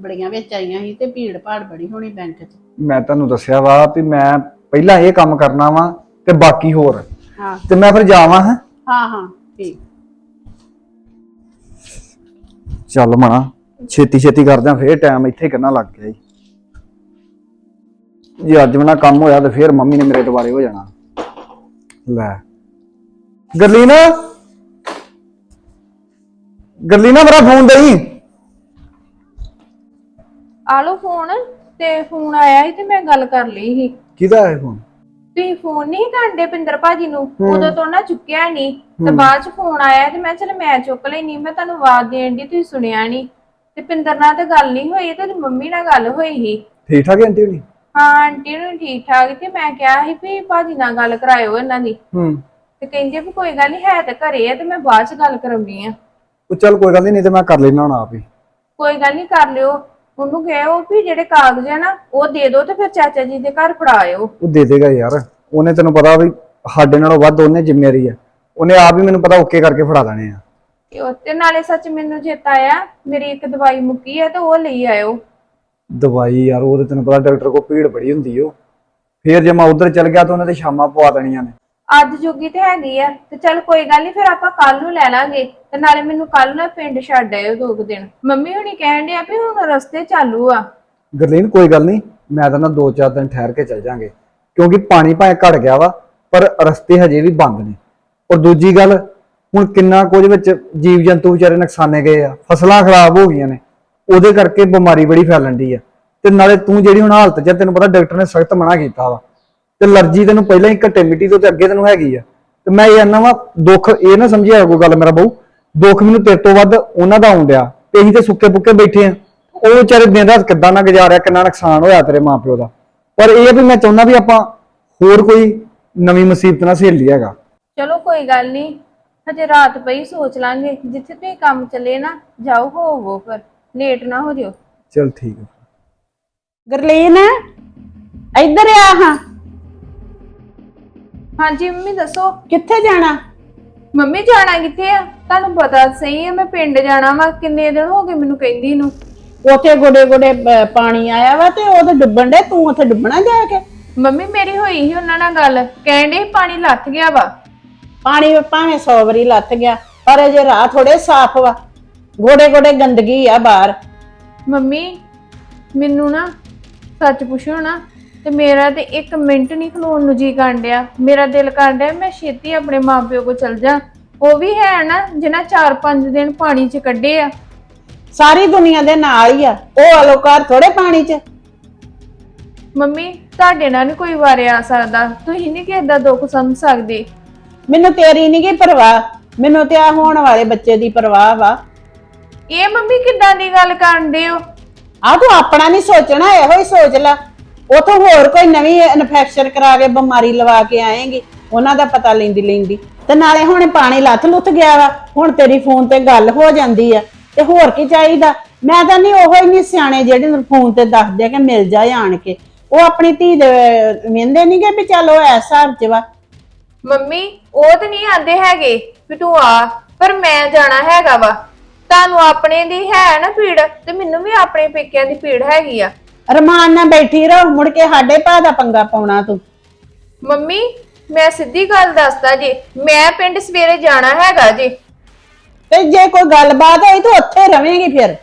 ਬੜੀਆਂ ਵਿੱਚ ਆਈਆਂ ਸੀ ਤੇ ਭੀੜ ਭਾੜ ਬੜੀ ਹੋਣੀ ਬੈਂਕ 'ਚ। ਮੈਂ ਤੁਹਾਨੂੰ ਦੱਸਿਆ ਵਾ ਵੀ ਮੈਂ ਪਹਿਲਾਂ ਇਹ ਕੰਮ ਕਰਨਾ ਵਾ ਤੇ ਬਾਕੀ ਹੋਰ। ਹਾਂ। ਤੇ ਮੈਂ ਫਿਰ ਜਾਵਾਂ ਹਾਂ? ਹਾਂ ਹਾਂ ਠੀਕ। ਚੱਲ ਮਣਾ ਛੇਤੀ ਛੇਤੀ ਕਰਦਿਆਂ ਫੇਰ ਟਾਈਮ ਇੱਥੇ ਕਿੰਨਾ ਲੱਗ ਗਿਆ ਜੀ। ਜੇ ਅੱਜ ਬਣਾ ਕੰਮ ਹੋਇਆ ਤੇ ਫੇਰ ਮੰਮੀ ਨੇ ਮੇਰੇ ਦੁਬਾਰੇ ਹੋ ਜਾਣਾ। ਲੈ। ਗਰਲੀਨਾ! ਗਰਲੀਨਾ ਮੇਰਾ ਫੋਨ ਦੇਈ। ਆ ਲਓ ਫੋਨ ਤੇ ਫੋਨ ਆਇਆ ਸੀ ਤੇ ਮੈਂ ਗੱਲ ਕਰ ਲਈ ਸੀ। ਕਿਹਦਾ ਹੈ ਫੋਨ? ਤੁਸੀਂ ਫੋਨ ਨਹੀਂ ਕਰਦੇ ਪਿੰਦਰ ਭਾਜੀ ਨੂੰ? ਉਦੋਂ ਤੋਂ ਨਾ ਚੁੱਕਿਆ ਨਹੀਂ ਤੇ ਬਾਅਦ ਚ ਫੋਨ ਆਇਆ ਤੇ ਮੈਂ ਚਲ ਮੈਂ ਚੁੱਕ ਲੈਣੀ ਮੈਂ ਤੁਹਾਨੂੰ ਆਵਾਜ਼ ਦੇਣ ਦੀ ਤੁਸੀਂ ਸੁਣਿਆ ਨਹੀਂ ਤੇ ਪਿੰਦਰ ਨਾਲ ਤਾਂ ਗੱਲ ਨਹੀਂ ਹੋਈ ਤੇ ਉਹਦੀ ਮੰਮੀ ਨਾਲ ਗੱਲ ਹੋਈ ਸੀ। ਠੀਕ ਠਾਕ ਹੈ ਆਂਟੀ ਹੋਣੀ? ਹਾਂ ਆਂਟੀ ਨੂੰ ਠੀਕ ਠਾਕ ਤੇ ਮੈਂ ਕਿਹਾ ਸੀ ਵੀ ਭਾਜੀ ਨਾਲ ਗੱਲ ਕਰਾਇਓ ਇਹਨਾਂ ਦੀ। ਹੂੰ। ਤੇ ਕਹਿੰਦੇ ਵੀ ਕੋਈ ਗੱਲ ਨਹੀਂ ਹੈ ਤੇ ਘਰੇ ਆ ਤੇ ਮੈਂ ਬਾਅਦ ਚ ਗੱਲ ਕਰਾਉਣੀ ਆ। ਉਹ ਚੱਲ ਕੋਈ ਗੱਲ ਨੀ, ਨਹੀਂ ਤੇ ਮੈਂ ਕਰ ਲੈਣਾ ਹੁਣ ਆਪ ਹੀ। ਕੋਈ ਗੱਲ ਨਹੀਂ ਕਰ ਲਿਓ। ਉਹਨੂੰ ਕਹੋ ਵੀ ਜਿਹੜੇ ਕਾਗਜ਼ ਆ ਨਾ ਉਹ ਦੇ ਦਿਓ ਤੇ ਫਿਰ ਚਾਚਾ ਜੀ ਦੇ ਘਰ ਫੜਾਇਓ ਉਹ ਦੇ ਦੇਗਾ ਯਾਰ। ਉਹਨੇ ਤੈਨੂੰ ਪਤਾ ਵੀ ਸਾਡੇ ਨਾਲੋਂ ਵੱਧ ਉਹਨੇ ਜ਼ਿੰਮੇਵਾਰੀ ਆ। ਉਹਨੇ ਆਪ ਹੀ ਮੈਨੂੰ ਪਤਾ ਓਕੇ ਕਰਕੇ ਫੜਾ ਦੇਣੇ ਆ। ਤੇ ਉਹ- ਤੇ ਨਾਲੇ ਸੱਚ ਮੈਨੂੰ ਚੇਤਾ ਆਇਆ ਮੇਰੀ ਇੱਕ ਦਵਾਈ ਮੁੱਕੀ ਹੈ ਤੇ ਉਹ ਲਈ ਆਇਓ। ਦਵਾਈ ਯਾਰ ਉਹ ਤੇ ਤੈਨੂੰ ਪਤਾ ਡਾਕਟਰ ਕੋਲ ਭੀੜ ਬੜੀ ਹੁੰਦੀ ਓ। ਫੇਰ ਜੇ ਮੈਂ ਉਧਰ ਚਲ ਗਿਆ ਤਾਂ ਉਹਨੇ ਤੇ ਸ਼ਾਮਾਂ ਪਵਾ ਦੇਣੀਆਂ ਨੇ। ਅੱਜ ਜੋਗੀ ਤੇ ਹੈਗੀ ਆ ਤੇ ਚੱਲ ਕੋਈ ਗੱਲ ਨਹੀਂ ਫਿਰ ਆਪਾਂ ਕੱਲ ਨੂੰ ਲੈ ਲਾਂਗੇ ਤੇ ਨਾਲੇ ਮੈਨੂੰ ਕੱਲ ਨਾ ਪਿੰਡ ਛੱਡ ਆਇਓ ਦੋ ਕੁ ਦਿਨ। ਮੰਮੀ ਹੁਣੀ ਕਹਿਣ ਡਿਆ ਵੀ ਹੁਣ ਰਸਤੇ ਚਾਲੂ ਆ। ਗਰਲੀਨ ਕੋਈ ਗੱਲ ਨਹੀਂ ਮੈਂ ਤਾਂ ਨਾ ਦੋ ਚਾਰ ਦਿਨ ਠਹਿਰ ਕੇ ਚੱਲ ਜਾਾਂਗੇ ਕਿਉਂਕਿ ਪਾਣੀ ਭਾਵੇਂ ਘਟ ਗਿਆ ਵਾ ਪਰ ਰਸਤੇ ਹਜੇ ਵੀ ਬੰਦ ਨੇ। ਔਰ ਦੂਜੀ ਗੱਲ ਹੁਣ ਕਿੰਨਾ ਕੁਝ ਵਿੱਚ ਜੀਵ ਜੰਤੂ ਵਿਚਾਰੇ ਨੁਕਸਾਨੇ ਗਏ ਆ ਫਸਲਾਂ ਖਰਾਬ ਹੋ ਗਈਆਂ ਨੇ ਉਹਦੇ ਕਰਕੇ ਬਿਮਾਰੀ ਬੜੀ ਫੈਲਣ ਦੀ ਆ। ਤੇ ਨਾਲੇ ਤੂੰ ਜਿਹੜੀ ਹੁਣ ਹਾਲਤ 'ਚ ਆ, ਤੈਨੂੰ ਪਤਾ ਡਾਕਟਰ ਨੇ ਸਖਤ ਮਨਾ ਕੀਤਾ ਵਾ। ਤੇ ਅਲਰਜੀ ਤੈਨੂੰ ਪਹਿਲਾਂ ਹੀ ਘੱਟੇ ਮਿੱਟੀ ਤੋਂ ਤੇ ਅੱਗੇ ਤੈਨੂੰ ਹੈਗੀ ਆ। ਤੇ ਮੈਂ ਇਹ ਆਨਾ ਵਾ ਦੁੱਖ ਇਹ ਨਾ ਸਮਝਿਆ ਕੋਈ ਗੱਲ ਮੇਰਾ ਬਹੂ। ਦੁੱਖ ਮੈਨੂੰ ਤੇਰੇ ਤੋਂ ਵੱਧ ਉਹਨਾਂ ਦਾ ਆਉਂਦਿਆ ਤੇ ਅਸੀਂ ਤੇ ਸੁੱਕੇ ਪੁੱਕੇ ਬੈਠੇ ਆ। ਉਹ ਵਿਚਾਰੇ ਦਿਨ ਰਾਤ ਕਿੱਦਾਂ ਨਾ ਗੁਜ਼ਾਰਿਆ ਕਿੰਨਾ ਨੁਕਸਾਨ ਹੋਇਆ ਤੇਰੇ ਮਾਪਿਓ ਦਾ। ਪਰ ਇਹ ਆ ਵੀ ਮੈਂ ਚਾਹੁੰਦਾ ਵੀ ਆਪਾਂ ਹੋਰ ਕੋਈ ਨਵੀਂ ਮੁਸੀਬਤ ਨਾ ਸਹੇਲੀ ਹੈਗਾ। ਚਲੋ ਕੋਈ ਗੱਲ ਨਹੀਂ ਹਜੇ ਰਾਤ ਪਈ ਸੋਚ ਲਾਂਗੇ। ਜਿੱਥੇ ਤੁਸੀਂ ਕੰਮ ਚੱਲੇ ਨਾ ਜਾਓ ਹੋਵੋ ਫਿਰ ਲੇਟ ਨਾ ਹੋ ਜਿਓ। ਚਲ ਠੀਕ ਹੈ ਗਰਲੀਨ ਇੱਧਰ ਆ ਹਾਂ। ਹਾਂਜੀ ਮੰਮੀ ਦੱਸੋ। ਕਿੱਥੇ ਜਾਣਾ? ਮੰਮੀ ਜਾਣਾ ਕਿੱਥੇ ਆ? ਤੁਹਾਨੂੰ ਪਤਾ ਸਹੀ ਹੈ ਮੈਂ ਪਿੰਡ ਜਾਣਾ ਵਾ। ਕਿੰਨੇ ਦਿਨ ਹੋ ਗਏ ਮੈਨੂੰ ਕਹਿੰਦੀ ਨੂੰ। ਉਥੇ ਗੋਡੇ ਗੋਡੇ ਪਾਣੀ ਆਇਆ ਵਾ ਤੇ ਉਹ ਤੇ ਡੁੱਬਣ ਦੇ ਤੂੰ ਉਥੇ ਡੁੱਬਣਾ ਜਾ ਕੇ? ਮੰਮੀ ਮੇਰੀ ਹੋਈ ਸੀ ਉਹਨਾਂ ਨਾਲ ਗੱਲ। ਕਹਿੰਦੇ ਪਾਣੀ ਲੱਥ ਗਿਆ ਵਾ। ਪਾਣੀ ਭਾਵੇਂ 100 ਵਾਰੀ ਲੱਥ ਗਿਆ ਪਰ ਅਜੇ ਰਾਹ ਥੋੜੇ ਸਾਫ਼ ਵਾ। ਗੋਡੇ ਗੋਡੇ ਗੰਦਗੀ ਆ ਬਾਹਰ। ਮੰਮੀ ਮੈਨੂੰ ਨਾ ਸੱਚ ਪੁੱਛੋ ਨਾ ਤੇ ਮੇਰਾ ਤੇ ਇੱਕ ਮਿੰਟ ਨਹੀਂ ਖਲੋਣ ਨੂੰ ਜੀ ਡਿਆ। ਮੇਰਾ ਦਿਲ ਡਿਆ ਮੈਂ ਛੇਤੀ ਆਪਣੇ ਮਾਪਿਓ ਕੋ ਚਲ ਜਾ। ਉਹ ਵੀ ਹੈ ਨਾ ਜਿਨ੍ਹਾਂ 4-5 ਦਿਨ ਪਾਣੀ 'ਚ ਕੱਢੇ ਆ। ਸਾਰੀ ਦੁਨੀਆ ਦੇ ਨਾਲ ਹੀ ਆ। ਉਹ ਅਲੋਕਾਰ ਥੋੜੇ ਪਾਣੀ 'ਚ। ਮੰਮੀ ਤੁਹਾਡੇ ਨਾਲ ਨੀ ਕੋਈ ਵਾਰੇ ਆ ਸਕਦਾ। ਤੁਸੀਂ ਨਹੀਂ ਕਿਸੇ ਦਾ ਦੁੱਖ ਸਮਝ ਸਕਦੇ। ਮੈਨੂੰ ਤੇਰੀ ਨਹੀਂ ਗੀ ਪਰਵਾਹ। ਮੈਨੂੰ ਤੇ ਆ ਹੋਣ ਵਾਲੇ ਬੱਚੇ ਦੀ ਪਰਵਾਹ ਵਾ। ਇਹ ਮੰਮੀ ਕਿੱਦਾਂ ਦੀ ਗੱਲ ਕਰਦੇ ਹੋ? ਆ ਤੂੰ ਆਪਣਾ ਨਹੀਂ ਸੋਚਣਾ ਇਹੋ ਹੀ ਸੋਚ ਲੈ। ਉਥੋਂ ਹੋਰ ਕੋਈ ਨਵੀਂ ਇਨਫੈਕਸ਼ਨ ਕਰਾ ਕੇ, ਬਿਮਾਰੀ ਲਵਾ ਕੇ ਆਏਗੀ, ਉਹਨਾਂ ਦਾ ਪਤਾ ਲੈਂਦੀ ਲੈਂਦੀ। ਤੇ ਨਾਲੇ ਹੁਣ ਪਾਣੀ ਲੱਥ ਲੁੱਥ ਗਿਆ ਵਾ, ਹੁਣ ਤੇਰੀ ਫੋਨ ਤੇ ਗੱਲ ਹੋ ਜਾਂਦੀ ਆ, ਤੇ ਹੋਰ ਕੀ ਚਾਹੀਦਾ? ਮੈਂ ਤਾਂ ਨਹੀਂ ਉਹ ਹੀ ਨਹੀਂ ਸਿਆਣੇ ਜਿਹੜੇ ਫੋਨ ਤੇ ਦੱਸਦੇ ਆ ਕਿ ਮਿਲ ਜਾਏ ਆਣ ਕੇ। ਉਹ ਆਪਣੀ ਧੀ ਦੇ, ਵੇਂਦੇ ਨਹੀਂਗੇ ਵੀ ਚੱਲ ਉਹ ਐਸ ਹਿਸਾਬ ਵਾ। ਮੰਮੀ, ਉਹ ਤੇ ਨਹੀਂ ਆਂਦੇ ਹੈਗੇ ਵੀ ਤੂੰ ਆ, ਪਰ ਮੈਂ ਜਾਣਾ ਹੈਗਾ ਵਾ। ਤੁਹਾਨੂੰ ਆਪਣੇ ਦੀ ਹੈ ਨਾ ਪੀੜ ਤੇ ਮੈਨੂੰ ਵੀ ਆਪਣੇ ਪੇਕਿਆਂ ਦੀ ਪੀੜ ਹੈਗੀ ਆ। ਰਮਾਨ ਨਾਲ ਬੈਠੀ ਰਹੋ ਮੁੜ ਕੇ ਸਾਡੇ ਭਾ ਦਾ ਪੰਗਾ ਪਾਉਣਾ ਤੂੰ। ਮੰਮੀ ਮੈਂ ਸਿੱਧੀ ਗੱਲ ਦੱਸਦਾ ਜੀ ਮੈਂ ਪਿੰਡ ਸਵੇਰੇ ਜਾਣਾ ਹੈਗਾ ਜੀ। ਤੇ ਜੇ ਕੋਈ ਗੱਲਬਾਤ ਹੋਈ ਤੂੰ ਉੱਥੇ ਰਵੇਂਗੀ ਫਿਰ।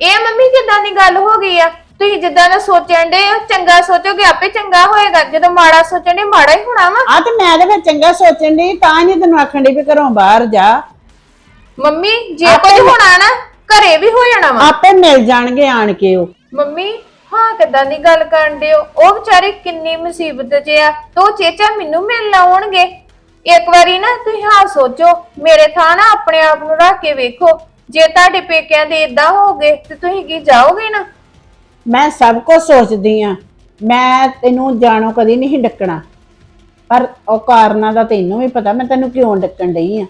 ਇਹ ਮੰਮੀ ਕਿਦਾਂ ਦੀ ਗੱਲ ਹੋ ਗਈ ਆ ਤੁਸੀਂ ਜਿੱਦਾਂ ਦਾ ਸੋਚਣ ਦੇ ਚੰਗਾ ਸੋਚੋਗੇ ਆਪੇ ਚੰਗਾ ਹੋਏਗਾ ਜਦੋਂ ਮਾੜਾ ਸੋਚਣ ਦੇ ਮਾੜਾ ਹੀ ਹੋਣਾ ਵਾ। ਆ ਤੇ ਮੈਂ ਤੇ ਫਿਰ ਚੰਗਾ ਸੋਚਣ ਦੀ ਤਾਂ ਨਹੀਂ ਤੈਨੂੰ ਆਖਣ ਦੀ ਵੀ ਘਰੋਂ ਬਾਹਰ ਜਾ। ਮੰਮੀ ਜੇ ਆਪੇ ਕੁਝ ਹੀ- ਹੋਣਾ ਨਾ ਘਰੇ ਵੀ ਹੋ ਜਾਣਾ ਵਾ। ਆਪੇ ਮਿਲ ਜਾਣਗੇ ਆਣ ਕੇ ਉਹ। ਮੰਮੀ ਹਾਂ ਕਿਦਾਂ ਦੀ ਗੱਲ ਕਰਨ ਦੇ ਹੋ? ਉਹ ਵਿਚਾਰੇ ਕਿੰਨੀ ਮੁਸੀਬਤ 'ਚ ਆ। ਤੋ ਚੇਚਾ ਮੈਨੂੰ ਮਿਲਣ ਆਉਣਗੇ। ਇੱਕ ਵਾਰੀ ਨਾ ਤੁਸੀਂ ਹਾਂ ਸੋਚੋ ਮੇਰੇ ਥਾਂ ਨਾ ਆਪਣੇ ਆਪ ਨੂੰ ਰੱਖ ਕੇ ਵੇਖੋ। ਜੇ ਤੁਹਾਡੇ ਪੇਕਿਆਂ ਦੇ ਇਦਾਂ ਹੋਗੇ ਤੇ ਤੁਸੀਂ ਕੀ ਜਾਓਗੇ ਨਾ? ਮੈਂ ਸਭ ਕੁਝ ਸੋਚਦੀ ਆ ਮੈਂ ਤੈਨੂੰ ਜਾਣੋ ਕਦੀ ਨਹੀਂ ਡੱਕਣਾ। ਪਰ ਉਹ ਕਾਰਨਾਂ ਦਾ ਤੈਨੂੰ ਵੀ ਪਤਾ ਮੈਂ ਤੈਨੂੰ ਕਿਉਂ ਡੱਕਣ ਡਈ ਆ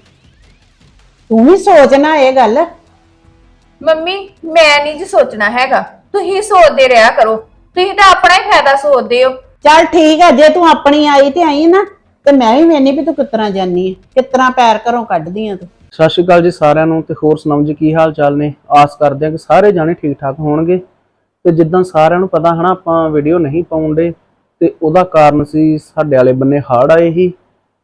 ਤੂੰ ਵੀ ਸੋਚਣਾ ਇਹ ਗੱਲ। ਮੰਮੀ ਮੈਂ ਨਹੀਂ ਜੀ ਸੋਚਣਾ ਹੈਗਾ। ਤੁਸੀਂ ਸੋਚਦੇ ਰਿਹਾ ਕਰੋ। ਤੁਸੀਂ ਤਾਂ ਆਪਣਾ ਹੀ ਫਾਇਦਾ ਸੋਚਦੇ ਹੋ। ਚੱਲ ਠੀਕ ਆ ਜੇ ਤੂੰ ਆਪਣੀ ਆਈ ਤੇ ਆਈ ਨਾ ਤੇ ਮੈਂ ਵੀ ਵੇਨੀ ਵੀ ਤੂੰ ਕਿਤਨਾ ਜਾਨੀ ਆ ਕਿਤਨਾ ਪੈਰ ਘਰੋਂ ਕੱਢਦੀ ਆ ਤੂੰ। ਸਤਿ ਸ਼੍ਰੀ ਅਕਾਲ ਜੀ ਸਾਰਿਆਂ ਨੂੰ ਤੇ ਹੋਰ ਸੁਣਾਓ ਜੀ ਕੀ ਹਾਲ ਚਾਲ ਨੇ? ਆਸ ਕਰਦੇ ਹਾਂ ਕਿ ਸਾਰੇ ਜਾਣੇ ਠੀਕ ਠਾਕ ਹੋਣਗੇ। ਤੇ ਜਿੱਦਾਂ ਸਾਰਿਆਂ ਨੂੰ ਪਤਾ ਹਨਾ ਆਪਾਂ ਵੀਡੀਓ ਨਹੀਂ ਪਾਉਂਦੇ ਤੇ ਉਹਦਾ ਕਾਰਨ ਸੀ ਸਾਡੇ ਵਾਲੇ ਬੰਨੇ ਹੜ੍ਹ ਆਏ ਸੀ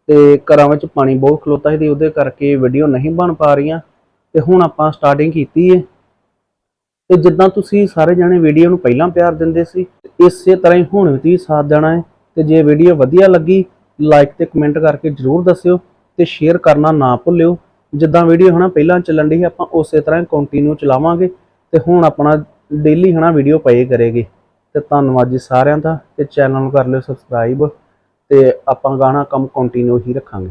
ਤੇ ਘਰਾਂ ਵਿੱਚ ਪਾਣੀ ਬਹੁਤ ਖਲੋਤਾ ਸੀ ਤੇ ਉਹਦੇ ਕਰਕੇ ਵੀਡੀਓ ਨਹੀਂ ਬਣ ਪਾ ਰਹੀਆਂ। ਤੇ ਹੁਣ ਆਪਾਂ ਸਟਾਰਟਿੰਗ ਕੀਤੀ ਹੈ ਤੇ ਜਿੱਦਾਂ ਤੁਸੀਂ ਸਾਰੇ ਜਾਣੇ ਵੀਡੀਓ ਨੂੰ ਪਹਿਲਾਂ ਪਿਆਰ ਦਿੰਦੇ ਸੀ ਇਸੇ ਤਰ੍ਹਾਂ ਹੀ ਹੁਣ ਵੀ ਤੁਸੀਂ ਸਾਥ ਦੇਣਾ ਹੈ। ਤੇ ਜੇ ਵੀਡੀਓ ਵਧੀਆ ਲੱਗੀ ਲਾਈਕ ਤੇ ਕਮੈਂਟ ਕਰਕੇ ਜਰੂਰ ਦੱਸਿਓ ਤੇ ਸ਼ੇਅਰ ਕਰਨਾ ਨਾ ਭੁੱਲਿਓ। ਜਿੱਦਾਂ ਵੀਡੀਓ ਹਨਾ ਪਹਿਲਾਂ ਚੱਲਣ ਦੀ ਆਪਾਂ ਉਸੇ ਤਰ੍ਹਾਂ ਕੰਟੀਨਿਊ ਚਲਾਵਾਂਗੇ ਤੇ ਹੁਣ ਆਪਣਾ ਡੇਲੀ ਹਨਾ ਵੀਡੀਓ ਪਏ ਕਰੇਗੀ। ਤੇ ਧੰਨਵਾਦ ਜੀ ਸਾਰਿਆਂ ਦਾ ਤੇ ਚੈਨਲ ਨੂੰ ਕਰ ਲਿਓ ਸਬਸਕ੍ਰਾਈਬ ਤੇ ਆਪਾਂ ਗਾਣਾ ਕੰਮ ਕੰਟੀਨਿਊ ਹੀ ਰੱਖਾਂਗੇ।